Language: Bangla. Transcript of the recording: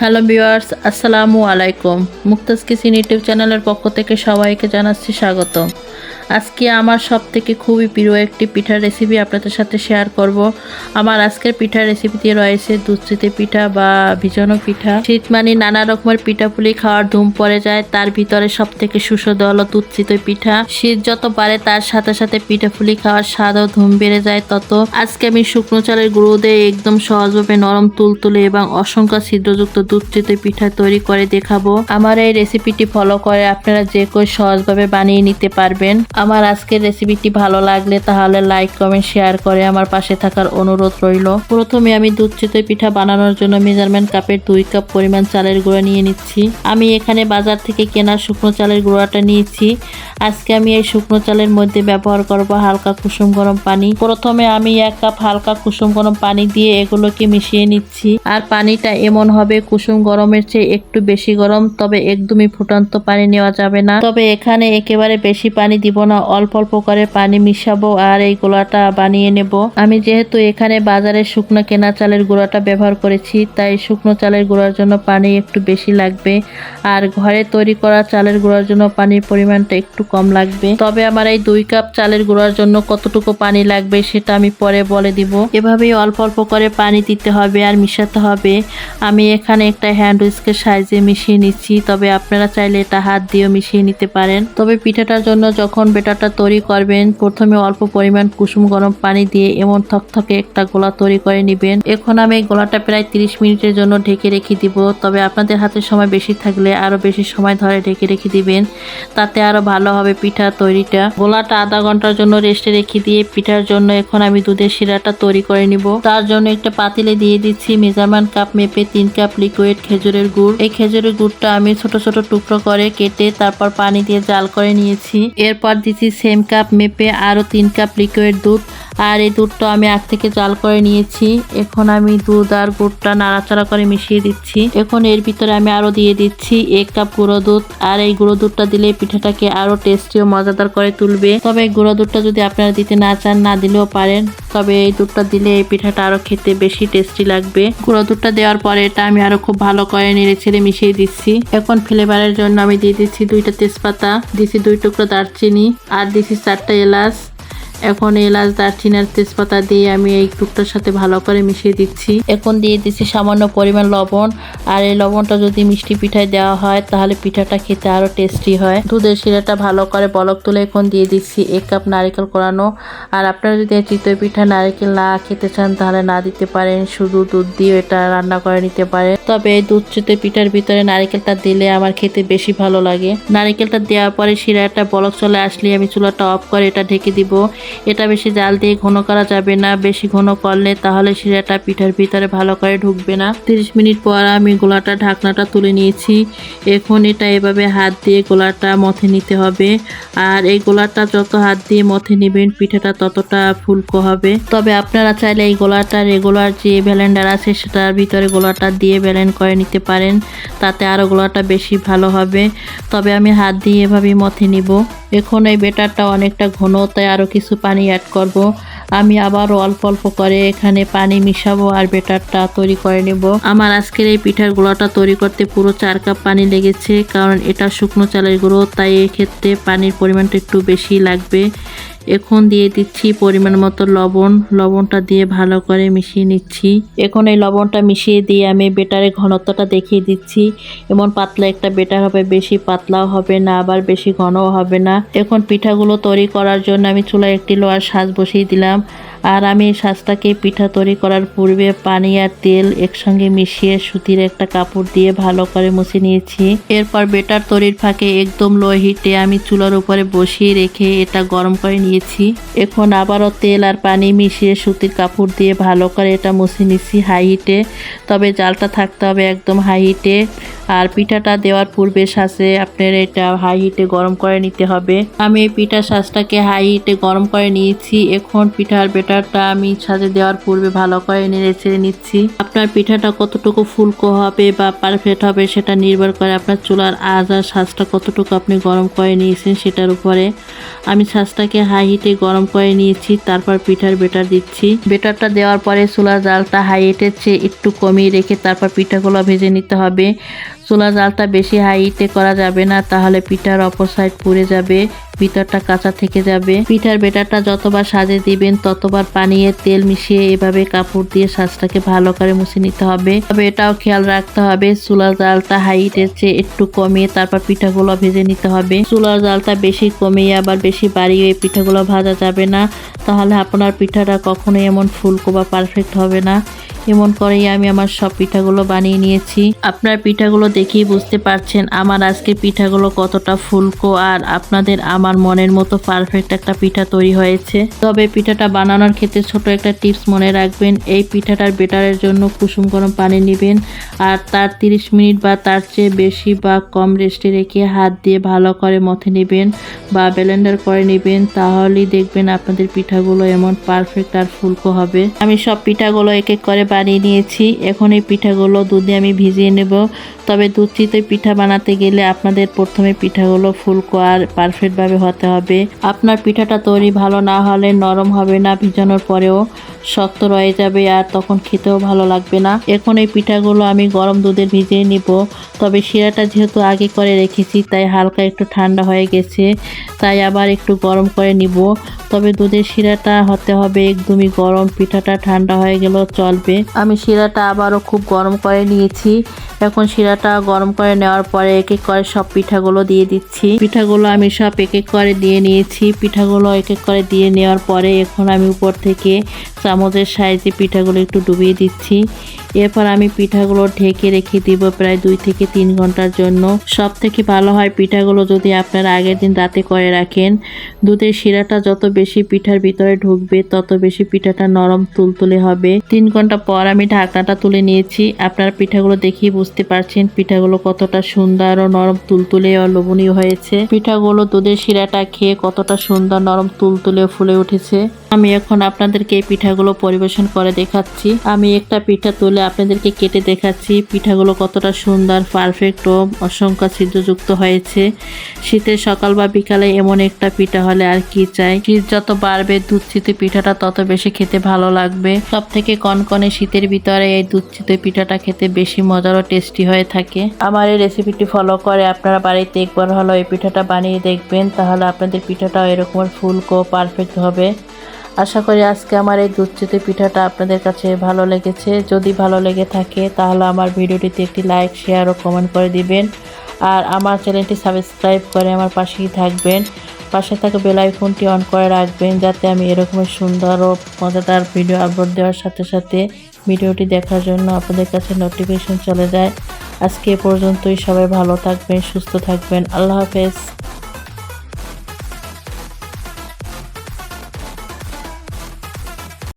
হ্যালো ভিউয়ার্স আসসালামু আলাইকুম। মুক্তাজ কিসিন ইউটিউব চ্যানেলের পক্ষ থেকে সবাইকে জানাচ্ছি স্বাগত আজকে আমার সব থেকে খুবই প্রিয় একটি পিঠার রেসিপি আপনাদের সাথে শেয়ার করব। আমার আজকের পিঠার রেসিপিতে রয়েছে দুধ চিতে পিঠা বা ভিজানো পিঠা। শীত মানে নানা রকমের পিঠাপুলি খাওয়ার ধুম পড়ে যায়, তার ভিতরে সব থেকে সুস্বাদু হলো দুধ চিতই পিঠা। শীত যত পারে তার সাথে সাথে পিঠাপুলি খাওয়ার স্বাদও ধুম বেড়ে যায় তত। আজকে আমি শুকনো চালের গুঁড়ো দিয়ে একদম সহজভাবে নরম, তুলতুলে এবং অসংখ্য ছিদ্রযুক্ত দুধ চিতই পিঠা তৈরি করে দেখাবো। আমার এই রেসিপিটি ফলো করে আপনারা যে কেউ সহজভাবে বানিয়ে নিতে পারবেন। আমার আজকের রেসিপিটি ভালো লাগলে তাহলে লাইক কমেন্ট শেয়ার করে আমার পাশে থাকার অনুরোধ রইল। প্রথমে আমি দুধ চিতই পিঠা বানানোর জন্য মেজারমেন্ট কাপের দুই কাপ পরিমাণ চালের গুঁড়া নিয়ে নিচ্ছি। আমি এখানে বাজার থেকে কেনা শুকনো চালের গুঁড়াটা নিয়েছি। আজকে আমি এই শুকনো চালের মধ্যে ব্যবহার করব হালকা কুসুম গরম পানি। প্রথমে আমি এক কাপ হালকা কুসুম গরম পানি দিয়ে এগুলোকে মিশিয়ে নিচ্ছি। আর পানিটা এমন হবে কুসুম গরমের চেয়ে একটু বেশি গরম, তবে একদমই ফুটন্ত পানি নেওয়া যাবে না। তবে এখানে একেবারে বেশি পানি দিব না অল্প অল্প করে পানি মিশাবো আর এই গোলাটা বানিয়ে নেব। আমি যেহেতু এখানে বাজারে শুকনো কেনা চালের গুঁড়াটা ব্যবহার করেছি, তাই শুকনো চালের গুঁড়ার জন্য পানি একটু বেশি লাগবে আর ঘরে তৈরি করা চালের গুঁড়ার জন্য পানির পরিমাণটা একটু কম লাগবে। তবে আমার এই দুই কাপ চালের গুঁড়ার জন্য কতটুকু পানি লাগবে সেটা আমি পরে বলে দিব। এভাবেই অল্প অল্প করে পানি দিতে হবে আর মিশাতে হবে। আমি এখানে একটা হ্যান্ড উইস্কের সাইজে মিশিয়ে নিচ্ছি, তবে আপনারা চাইলে এটা হাত দিয়েও মিশিয়ে নিতে পারেন। তবে পিঠাটার জন্য যখন বেটারটা তৈরি করবেন। প্রথমে অল্প পরিমাণ কুসুম গরম পানি দিয়ে এমন থকথকে একটা গোলা তৈরি করে নেবেন। এখন আমি গোলাটা প্রায় 30 মিনিটের জন্য ঢেকে রেখে দিব। তবে আপনাদের হাতে সময় বেশি থাকলে আরও বেশি সময় ধরে ঢেকে রেখে দিবেন। তাতে আরও ভালো হবে পিঠা তৈরিটা। গোলাটা আধা ঘণ্টার জন্য রেস্টে রেখে দিয়ে পিঠার জন্য এখন আমি দুধের শিরাটা তৈরি করে নিব। তার জন্য একটা পাতিলে দিয়ে দিচ্ছি মেজারমেন্ট কাপ মেপে তিন কাপ লিকুইড খেজুরের গুড়। এই খেজুরের গুড়টা আমি ছোট ছোট টুকরো করে কেটে তারপর পানি দিয়ে জাল করে নিয়েছি। এরপর দিচ্ছি সেম কাপ মেপে আরও তিন কাপ লিকুইড দুধ। আর এই দুধটা আমি আগ থেকে জাল করে নিয়েছি। এখন আমি দুধ আর গুড়টা নাড়াচাড়া করে মিশিয়ে দিচ্ছি। এখন এর ভিতরে আমি আরও দিয়ে দিচ্ছি এক কাপ গুঁড়ো দুধ। আর এই গুঁড়ো দুধটা দিলে পিঠাটাকে আরও টেস্টি ও মজাদার করে তুলবে। তবে এই গুঁড়ো দুধটা যদি আপনারা দিতে না চান, না দিলেও পারেন। তবে এই দুধটা দিলে এই পিঠাটা আরও খেতে বেশি টেস্টি লাগবে। গুঁড়ো দুধটা দেওয়ার পরে এটা আমি আরও খুব ভালো করে নেড়ে ছেড়ে মিশিয়ে দিচ্ছি। এখন ফ্লেভারের জন্য আমি দিয়ে দিচ্ছি দুইটা তেজপাতা, দিচ্ছি দুই টুকরো দারচিনি, আর দিচ্ছি চারটা এলাচ। এখন এলাচ, দারচিনি আর তেজপাতা দিয়ে আমি এই টুকটার সাথে ভালো করে মিশিয়ে দিচ্ছি। এখন দিয়ে দিচ্ছি সামান্য পরিমাণ লবণ আর এই লবণটা যদি মিষ্টি পিঠায় দেওয়া হয়, তাহলে পিঠাটা খেতে আরও টেস্টি হয়। দুধের শিরাটা ভালো করে বলক তুলে এখন দিয়ে দিচ্ছি এক কাপ নারিকেল কোরানো। আর আপনারা যদি চিতই পিঠা নারিকেল না খেতে চান, তাহলে না দিতে পারেন। শুধু দুধ দিয়ে এটা রান্না করে নিতে পারেন। তবে এই দুধ চিতই পিঠার ভিতরে নারিকেলটা দিলে আমার খেতে বেশি ভালো লাগে। নারিকেলটা দেওয়ার পরে শিরাটা বলক চলে আসলে আমি চুলাটা অফ করে এটা ঢেকে দিব। এটা বেশি জাল দিয়ে ঘন করা যাবে না। বেশি ঘন করলে তাহলে শিরাটা পিঠার ভিতরে ভালো করে ঢুকবে না। তিরিশ মিনিট পর আমি গোলাটা, ঢাকনাটা তুলে নিয়েছি। এখন এটা এভাবে হাত দিয়ে গোলাটা মথে নিতে হবে। আর এই গোলাটা যত হাত দিয়ে মথে নেবেন, পিঠাটা ততটা ফুলকো হবে। তবে আপনারা চাইলে এই গোলাটা রেগুলার যে ব্যালেন্ডার আছে, সেটার ভিতরে গোলাটা দিয়ে ব্যালেন্ড করে নিতে পারেন। তাতে আরও গোলাটা বেশি ভালো হবে। তবে আমি হাত দিয়ে এভাবেই মথে নিব। এখন এই বেটারটা অনেকটা ঘন তাই আরও কিছু পানি অ্যাড করব। আমি আবার অল্প অল্প করে এখানে পানি মিশাবো আর বেটারটা তৈরি করে নেব। আমার আজকের এই পিঠার গুঁড়োটা তৈরি করতে পুরো চার কাপ পানি লেগেছে, কারণ এটা শুকনো চালের গুঁড়ো, তাই এক্ষেত্রে পানির পরিমাণটা একটু বেশি লাগবে। এখন দিয়ে দিচ্ছি পরিমাণ মতো লবণ। লবণটা দিয়ে ভালো করে মিশিয়ে নিচ্ছি। এখন এই লবণটা মিশিয়ে দিয়ে আমি বেটারের ঘনত্বটা দেখিয়ে দিচ্ছি। এমন পাতলা একটা বেটার হবে, বেশি পাতলাও হবে না, আবার বেশি ঘনও হবে না। এখন পিঠাগুলো তৈরি করার জন্য আমি চুলায় একটি লোয়ার সাজ বসিয়ে দিলাম। আর আমি সাজটাকে পিঠা তৈরি করার পূর্বে পানি আর তেল একসঙ্গে মিশিয়ে সুতির একটা কাপড় দিয়ে ভালো করে মুছে নিয়েছি। এরপর বেটার তৈরির ফাঁকে একদম লো হিটে আমি চুলার উপরে বসিয়ে রেখে এটা গরম করে নিয়েছি। এখন আবারও তেল আর পানি মিশিয়ে সুতির কাপড় দিয়ে ভালো করে এটা মুছে নিচ্ছি হাই হিটে তবে জালটা থাকতে হবে একদম হাই হিটে আর পিঠাটা দেওয়ার পূর্বে শ্বাসে আপনার এটা হাই হিটে গরম করে নিতে হবে। আমি এই পিঠার শ্বাসটাকে হাই হিটে গরম করে নিয়েছি। এখন পিঠার বেটার ব্যাটারটা আমি সাজে দেওয়ার পূর্বে ভালো করে নেড়ে ছেড়ে নিচ্ছি। আপনার পিঠাটা কতটুকু ফুলকো হবে বা পারফেক্ট হবে সেটা নির্ভর করে আপনার চুলার আজ আর সাজটা কতটুকু আপনি গরম করে নিয়েছেন সেটার উপরে। আমি সাজটাকে হাই হিটে গরম করে নিয়েছি, তারপর পিঠার বেটার দিচ্ছি। বেটারটা দেওয়ার পরে চুলার জালটা হাই হিটের চেয়ে একটু কমিয়ে রেখে তারপর পিঠাগুলো ভেজে নিতে হবে। চুলা জালটা বেশি হাই হিটে করা যাবে না, তাহলে পিঠার অপর সাইড পুড়ে যাবে, ভিতরটা কাঁচা থেকে যাবে। পিঠার বেটারটা যতবার সাজে দিবেন, ততবার পানিয়ে তেল মিশিয়ে এভাবে কাপড় দিয়ে সাজটাকে ভালো করে মুছে নিতে হবে। তবে এটাও খেয়াল রাখতে হবে, চুলার জালটা হাইটের চেয়ে একটু কমিয়ে তারপর পিঠাগুলো ভেজে নিতে হবে। চুলার জালটা বেশি কমিয়ে আবার বেশি বাড়িয়ে পিঠাগুলো ভাজা যাবে না। তাহলে আপনার পিঠাটা কখনোই এমন ফুলকো বা পারফেক্ট হবে না। এমন করেই আমি আমার সব পিঠাগুলো বানিয়ে নিয়েছি। আপনার পিঠাগুলো দেখেই বুঝতে পারছেন আমার আজকে পিঠাগুলো কতটা ফুলকো আর আপনাদের আমার মনের মতো পারফেক্ট একটা পিঠা তৈরি হয়েছে। তবে পিঠাটা বানানোর ক্ষেত্রে ছোট একটা টিপস মনে রাখবেন, এই পিঠাটার বেটারের জন্য কুসুম গরম পানি নেবেন আর তার 30 মিনিট বা তার চেয়ে বেশি বা কম রেস্টে রেখে হাত দিয়ে ভালো করে মথে নেবেন বা ব্লেন্ডার করে নেবেন, তাহলেই দেখবেন আপনাদের পিঠাগুলো এমন পারফেক্ট আর ফুলকো হবে। আমি সব পিঠাগুলো এক এক করে বানিয়ে নিয়েছি। এখন এই পিঠাগুলো দুধে আমি ভিজিয়ে নেব। তবে দুধ চিতই পিঠা বানাতে গেলে আপনাদের প্রথমে পিঠাগুলো ফুলকো আর পারফেক্টভাবে হতে হবে। আপনার পিঠাটা তৈরি ভালো না হলে নরম হবে না, ভিজানোর পরেও শক্ত রয়ে যাবে আর তখন খেতেও ভালো লাগবে না। এখন এই পিঠাগুলো আমি গরম দুধে ভিজিয়ে নিব। তবে শিরাটা যেহেতু আগে করে রেখেছি, তাই হালকা একটু ঠান্ডা হয়ে গেছে, তাই আবার একটু গরম করে নিব। তবে দুধের শিরাটা হতে হবে একদমই গরম, পিঠাটা ঠান্ডা হয়ে গেলেও চলবে। আমি শিরাটা আবারও খুব গরম করে নিয়েছি। এখন শিরাটা গরম করে নেওয়ার পরে এক এক করে সব পিঠাগুলো দিয়ে দিচ্ছি। পিঠাগুলো আমি সব এক এক করে দিয়ে নিয়েছি। পিঠাগুলো এক এক করে দিয়ে নেওয়ার পরে এখন আমি উপর থেকে চামচের সাইজে পিঠাগুলো একটু ডুবিয়ে দিচ্ছি। এরপর আমি পিঠাগুলো ঢেকে রেখে দিব প্রায় দুই থেকে তিন ঘণ্টার জন্য। সব থেকে ভালো হয় পিঠাগুলো যদি আপনারা আগের দিন রাতে করে রাখেন। দুধের শিরাটা যত বেশি পিঠার ভিতরে ঢুকবে, তত বেশি পিঠাটা নরম তুলতুলে হবে। তিন ঘণ্টা পর আমি ঢাকনাটা তুলে নিয়েছি। আপনার পিঠাগুলো দেখেই বুঝতে পারছেন পিঠাগুলো কতটা সুন্দর ও নরম তুলতুলে ও লোভনীয় হয়েছে। পিঠাগুলো দুধের শিরাটা খেয়ে কতটা সুন্দর নরম তুলতুলে ফুলে উঠেছে। আমি এখন আপনাদেরকে এই পিঠাগুলো পরিবেশন করে দেখাচ্ছি। আমি একটা পিঠা তুলে আপনাদেরকে কেটে দেখাচ্ছি। পিঠাগুলো কতটা সুন্দর পারফেক্ট ও অসংখ্য ছিদ্রযুক্ত হয়েছে। শীতের সকাল বা বিকালে এমন একটা পিঠা হলে আর কি চাই? শীত যত বাড়বে দুধ চিতে পিঠাটা তত বেশি খেতে ভালো লাগবে। সব থেকে কনকনে শীতের ভিতরে এই দুধ চিতে পিঠাটা খেতে বেশি মজার ও টেস্টি হয়ে থাকে। আমার এই রেসিপিটি ফলো করে আপনারা বাড়িতে একবার হলো এই পিঠাটা বানিয়ে দেখবেন। তাহলে আপনাদের পিঠাটাও এরকম ফুলকো পারফেক্ট হবে। আশা করি আজকে আমার এই দুধ পিঠাটা আপনাদের কাছে ভালো লেগেছে। যদি ভালো লেগে থাকে, তাহলে আমার ভিডিওটিতে একটি লাইক, শেয়ার ও কমেন্ট করে দিবেন। আর আমার চ্যানেলটি সাবস্ক্রাইব করে আমার পাশেই থাকবেন। পাশে থাকা বেল আইকনটি অন করে রাখবেন, যাতে আমি এরকমের সুন্দর ও মজাদার ভিডিও আপলোড দেওয়ার সাথে সাথে ভিডিওটি দেখার জন্য আপনাদের কাছে নোটিফিকেশন চলে যায়। আজকে এ পর্যন্তই, সবাই ভালো থাকবেন, সুস্থ থাকবেন। আল্লাহ হাফেজ।